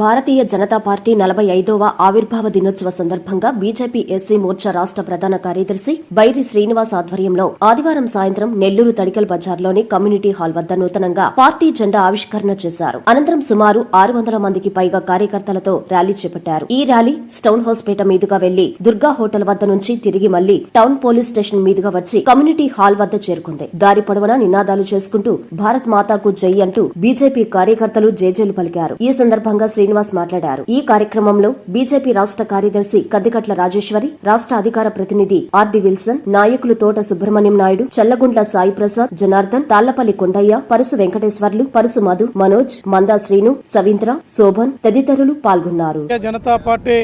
Bharatiya Janata party నలభై ఐదవ ఆవిర్భావ దినోత్సవ సందర్భంగా బీజేపీ ఎస్సీ మోర్చా రాష్ట ప్రధాన కార్యదర్శి బైరి శ్రీనివాస్ ఆధ్వర్యంలో ఆదివారం సాయంత్రం నెల్లూరు తడికల్ బజార్లోని కమ్యూనిటీ హాల్ వద్ద నూతనంగా పార్టీ జెండా ఆవిష్కరణ చేశారు. అనంతరం సుమారు ఆరు వందల మందికి పైగా కార్యకర్తలతో ర్యాలీ చేపట్టారు. ఈ ర్యాలీ స్టౌన్ హౌస్ పేట మీదుగా వెళ్ళి దుర్గా హోటల్ వద్ద నుంచి తిరిగి మళ్ళీ టౌన్ పోలీస్ స్టేషన్ మీదుగా వచ్చి కమ్యూనిటీ హాల్ వద్ద చేరుకుంది. దారి పొడవునా నినాదాలు చేసుకుంటూ భారత్ మాతాకు జై అంటూ బీజేపీ కార్యకర్తలు జేజేలు పలికారు. ఈ సందర్భంగా శ్రీ శ్రీనివాస్ మాట్లాడారు. ఈ కార్యక్రమంలో బీజేపీ రాష్ట్ర కార్యదర్శి కద్దికట్ల రాజేశ్వరి రాష్ట్ర అధికార ప్రతినిధి ఆర్డి విల్సన్ నాయకులు తోట సుబ్రహ్మణ్యం నాయుడు చల్లగుండ్ల సాయి ప్రసాద్ జనార్దన్ తాళ్ళపల్లి కొండయ్య పరుసు వెంకటేశ్వర్లు పరుసు మధు మనోజ్ మందా శ్రీను సవీంద్ర శోభన్ తదితరులు పాల్గొన్నారు. జనతా పార్టీ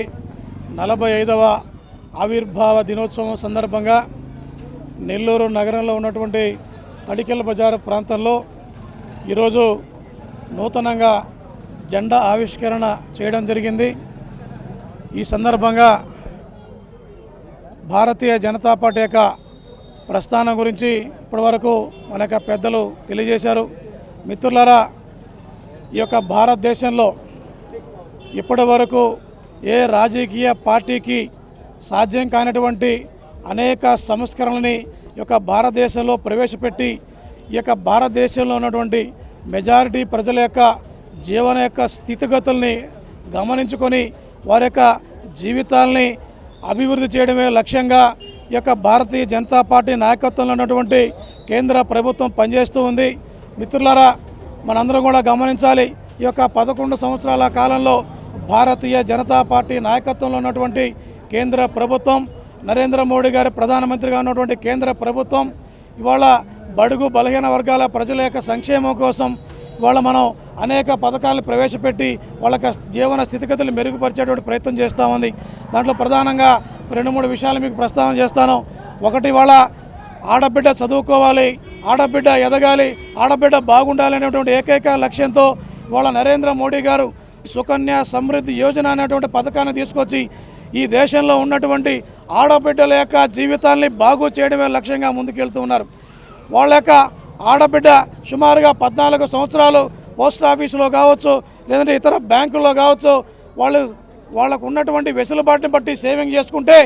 నలభై ఐదవ ఆవిర్భావ దినోత్సవం సందర్భంగా నెల్లూరు నగరంలో ఉన్నటువంటి తడికెల బజారు ప్రాంతంలో ఈరోజు నూతనంగా జెండా ఆవిష్కరణ చేయడం జరిగింది. ఈ సందర్భంగా భారతీయ జనతా పార్టీ యొక్క ప్రస్థానం గురించి ఇప్పటివరకు మన యొక్క పెద్దలు తెలియజేశారు. మిత్రులారా ఈ యొక్క భారతదేశంలో ఇప్పటి వరకు ఏ రాజకీయ పార్టీకి సాధ్యం కానటువంటి అనేక సంస్కరణలని ఈ యొక్క భారతదేశంలో ప్రవేశపెట్టి ఈ యొక్క భారతదేశంలో ఉన్నటువంటి మెజారిటీ ప్రజల యొక్క జీవన యొక్క స్థితిగతుల్ని గమనించుకొని వారి యొక్క జీవితాల్ని అభివృద్ధి చేయడమే లక్ష్యంగా ఈ యొక్క భారతీయ జనతా పార్టీ నాయకత్వంలో ఉన్నటువంటి కేంద్ర ప్రభుత్వం పనిచేస్తూ ఉంది. మిత్రులారా మనందరం కూడా గమనించాలి ఈ యొక్క పదకొండు సంవత్సరాల కాలంలో భారతీయ జనతా పార్టీ నాయకత్వంలో ఉన్నటువంటి కేంద్ర ప్రభుత్వం నరేంద్ర మోడీ గారి ప్రధానమంత్రిగా ఉన్నటువంటి కేంద్ర ప్రభుత్వం ఇవాళ బడుగు బలహీన వర్గాల ప్రజల యొక్క సంక్షేమం కోసం ఇవాళ మనం అనేక పథకాలను ప్రవేశపెట్టి వాళ్ళ యొక్క జీవన స్థితిగతులు మెరుగుపరిచేటువంటి ప్రయత్నం చేస్తూ ఉంది. దాంట్లో ప్రధానంగా రెండు మూడు విషయాలు మీకు ప్రస్తావన చేస్తాను. ఒకటి వాళ్ళ ఆడబిడ్డ చదువుకోవాలి ఆడబిడ్డ ఎదగాలి ఆడబిడ్డ బాగుండాలి అనేటువంటి ఏకైక లక్ష్యంతో ఇవాళ నరేంద్ర మోడీ గారు సుకన్య సమృద్ధి యోజన అనేటువంటి పథకాన్ని తీసుకొచ్చి ఈ దేశంలో ఉన్నటువంటి ఆడబిడ్డల యొక్క జీవితాల్ని బాగు చేయడమే లక్ష్యంగా ముందుకెళ్తూ ఉన్నారు. వాళ్ళ యొక్క ఆడబిడ్డ సుమారుగా పద్నాలుగు సంవత్సరాలు పోస్ట్ ఆఫీసులో కావచ్చు లేదంటే ఇతర బ్యాంకుల్లో కావచ్చు వాళ్ళు వాళ్ళకు ఉన్నటువంటి వెసులుబాటుని బట్టి సేవింగ్ చేసుకుంటే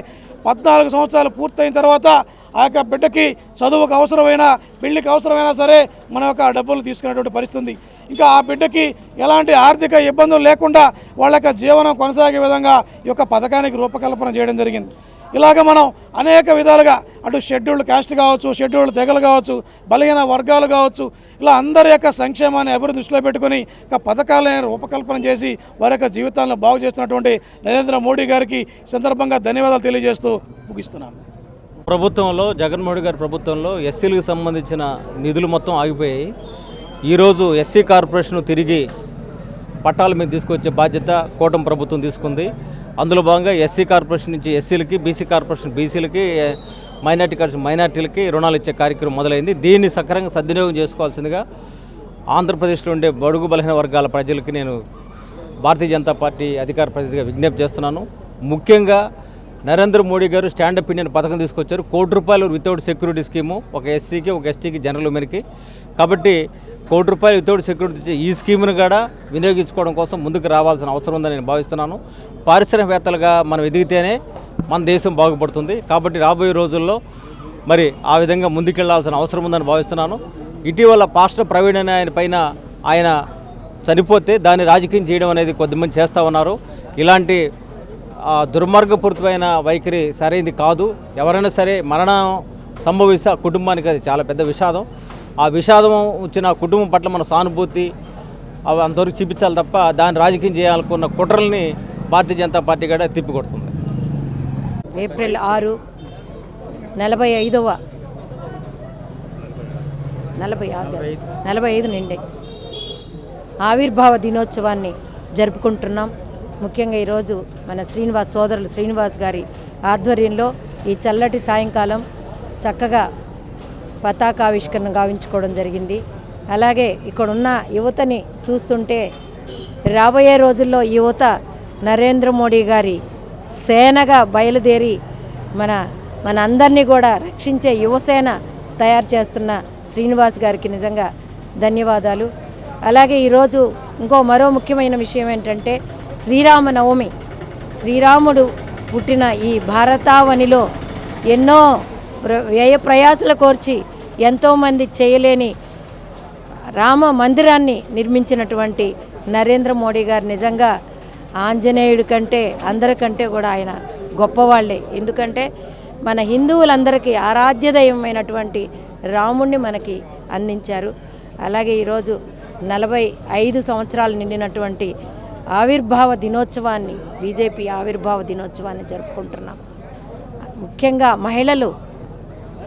పద్నాలుగు సంవత్సరాలు పూర్తయిన తర్వాత ఆ యొక్క బిడ్డకి చదువుకు అవసరమైన పెళ్ళికి అవసరమైనా సరే మన యొక్క డబ్బులు తీసుకునేటువంటి పరిస్థితి ఇంకా ఆ బిడ్డకి ఎలాంటి ఆర్థిక ఇబ్బందులు లేకుండా వాళ్ళ యొక్క జీవనం కొనసాగే విధంగా ఈ యొక్క పథకానికి రూపకల్పన చేయడం జరిగింది. ఇలాగ మనం అనేక విధాలుగా అటు షెడ్యూల్డ్ కాస్ట్ కావచ్చు షెడ్యూల్డ్ తెగలు కావచ్చు బలహీన వర్గాలు కావచ్చు ఇలా అందరి యొక్క సంక్షేమాన్ని అభివృద్ధి దృష్టిలో పెట్టుకుని ఒక పథకాలను రూపకల్పన చేసి వారి యొక్క జీవితాలను బాగు చేస్తున్నటువంటి నరేంద్ర మోడీ గారికి సందర్భంగా ధన్యవాదాలు తెలియజేస్తూ ముగిస్తున్నాను. ప్రభుత్వంలో జగన్మోహన్ గారి ప్రభుత్వంలో ఎస్సీలకు సంబంధించిన నిధులు మొత్తం ఆగిపోయాయి. ఈరోజు ఎస్సీ కార్పొరేషన్ తిరిగి పట్టాల మీద తీసుకొచ్చే బాధ్యత కూటమి ప్రభుత్వం తీసుకుంది. అందులో భాగంగా ఎస్సీ కార్పొరేషన్ నుంచి ఎస్సీలకి బీసీ కార్పొరేషన్ బీసీలకి మైనార్టీ కార్పొరేషన్ మైనార్టీలకి రుణాలు ఇచ్చే కార్యక్రమం మొదలైంది. దీన్ని సక్రమంగా సద్వినియోగం చేసుకోవాల్సిందిగా ఆంధ్రప్రదేశ్లో ఉండే బడుగు బలహీన వర్గాల ప్రజలకి నేను భారతీయ జనతా పార్టీ అధికార ప్రతినిధిగా విజ్ఞప్తి చేస్తున్నాను. ముఖ్యంగా నరేంద్ర మోడీ గారు స్టాండప్ ఇండియన్ పథకం తీసుకొచ్చారు. కోటి రూపాయలు వితౌట్ సెక్యూరిటీ స్కీము ఒక ఎస్సీకి ఒక ఎస్టీకి జనరల్ ఉమెన్కి. కాబట్టి కోటి రూపాయలు వితౌట్ సెక్యూరిటీ ఈ స్కీమ్ను కూడా వినియోగించుకోవడం కోసం ముందుకు రావాల్సిన అవసరం ఉందని నేను భావిస్తున్నాను. పారిశ్రామికవేత్తలుగా మనం ఎదిగితేనే మన దేశం బాగుపడుతుంది. కాబట్టి రాబోయే రోజుల్లో మరి ఆ విధంగా ముందుకెళ్ళాల్సిన అవసరం ఉందని భావిస్తున్నాను. ఇటీవల పాస్టర్ ప్రవీణ్ అనే ఆయన పైన ఆయన చనిపోతే దాన్ని రాజకీయం చేయడం అనేది కొద్దిమంది చేస్తూ ఉన్నారు. ఇలాంటి దుర్మార్గపూరితమైన వైఖరి సరైనది కాదు. ఎవరైనా సరే మరణం సంభవిస్తే ఆ కుటుంబానికి అది చాలా పెద్ద విషాదం. ఆ విషాదం వచ్చిన కుటుంబం పట్ల మన సానుభూతి అవి అంతవరకు చూపించాలి తప్ప దాన్ని రాజకీయం చేయాలనుకున్న కుట్రల్ని భారతీయ జనతా పార్టీ కూడా తిప్పికొడుతుంది. ఏప్రిల్ ఆరు నలభై ఐదవ నలభై ఆరు నలభై ఐదు నిండే ఆవిర్భావ దినోత్సవాన్ని జరుపుకుంటున్నాం. ముఖ్యంగా ఈరోజు మన శ్రీనివాస్ సోదరులు శ్రీనివాస్ గారి ఆధ్వర్యంలో ఈ చల్లటి సాయంకాలం చక్కగా పతాకావిష్కరణ గావించుకోవడం జరిగింది. అలాగే ఇక్కడున్న యువతని చూస్తుంటే రాబోయే రోజుల్లో యువత నరేంద్ర మోడీ గారి సేనగా బయలుదేరి మన మన అందరినీ కూడా రక్షించే యువసేన తయారు చేస్తున్న శ్రీనివాస్ గారికి నిజంగా ధన్యవాదాలు. అలాగే ఈరోజు ఇంకో మరో ముఖ్యమైన విషయం ఏంటంటే శ్రీరామనవమి. శ్రీరాముడు పుట్టిన ఈ భారతావనిలో ఎన్నో వ్యయ ప్రయాసలు కోర్చి ఎంతోమంది చేయలేని రామ మందిరాన్ని నిర్మించినటువంటి నరేంద్ర మోడీ గారు నిజంగా ఆంజనేయుడి కంటే అందరికంటే కూడా ఆయన గొప్పవాళ్ళే. ఎందుకంటే మన హిందువులందరికీ ఆరాధ్యదయమైనటువంటి రాముణ్ణి మనకి అందించారు. అలాగే ఈరోజు నలభై ఐదు సంవత్సరాలు నిండినటువంటి ఆవిర్భావ దినోత్సవాన్ని బీజేపీ ఆవిర్భావ దినోత్సవాన్ని జరుపుకుంటున్నాం. ముఖ్యంగా మహిళలు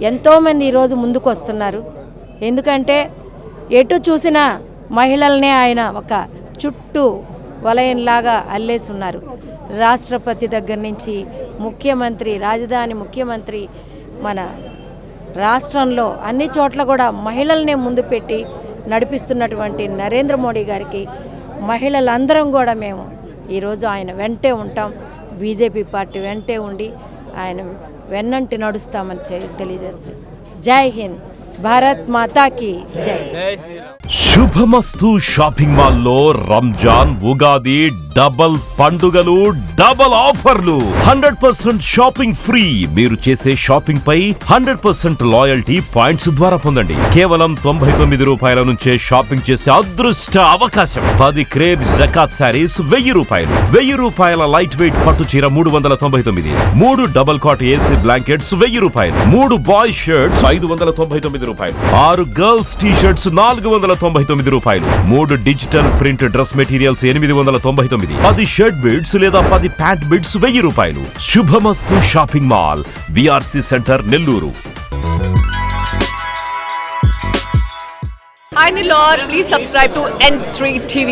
ఎంతోమంది ఈరోజు ముందుకు వస్తున్నారు. ఎందుకంటే ఎటు చూసినా మహిళలనే ఆయన ఒక చుట్టూ వలయంలాగా అల్లేసి ఉన్నారు రాష్ట్రపతి దగ్గర నుంచి ముఖ్యమంత్రి రాజధాని ముఖ్యమంత్రి మన రాష్ట్రంలో అన్ని చోట్ల కూడా మహిళల్నే ముందు పెట్టి నడిపిస్తున్నటువంటి నరేంద్ర మోడీ గారికి మహిళలందరం కూడా మేము ఈరోజు ఆయన వెంటే ఉంటాం. బీజేపీ పార్టీ వెంటే ఉండి ఆయన వెన్నంటి నడుస్తామని తెలియజేస్తుంది. జై హింద్. భారత్ మాతాకి జై. శుభమస్తు షాపింగ్ మాల్లో రంజాన్ ఉగాది డబల్ పండుగలు డబల్ ఆఫర్లు. Hundred percent shopping free. మీరు చేసే షాపింగ్ పై హండ్రెడ్ పర్సెంట్ లాయల్టీ పాయింట్స్ ద్వారా పొందండి. కేవలం తొంభై తొమ్మిది రూపాయల నుంచే షాపింగ్ చేసే అదృష్ట అవకాశం. పది క్రేబ్ జకాత్ శారీస్ వెయ్యి రూపాయలు. వెయ్యి రూపాయల లైట్ వెయిట్ పట్టు చీర మూడు వందల తొంభై తొమ్మిది. మూడు డబల్ కాట్ ఏసీ బ్లాంకెట్స్ వెయ్యి రూపాయలు. మూడు బాయ్ షర్ట్స్ ఐదు వందల తొంభై తొమ్మిది రూపాయలు. ఆరు గర్ల్స్ టీ షర్ట్స్ నాలుగు వందల తొంభై తొమ్మిది రూపాయలు. మూడు డిజిటల్ ప్రింట్ డ్రెస్ మెటీరియల్స్ ఎనిమిది వందల తొంభై తొమ్మిది తొమ్మిది. పది షర్ట్ బిడ్స్ లేదా పది ప్యాంట్ బిడ్స్ వెయ్యి రూపాయలు. Subhamastu shopping mall VRC centre Nellore. Hi Nilor, please subscribe to N3 TV.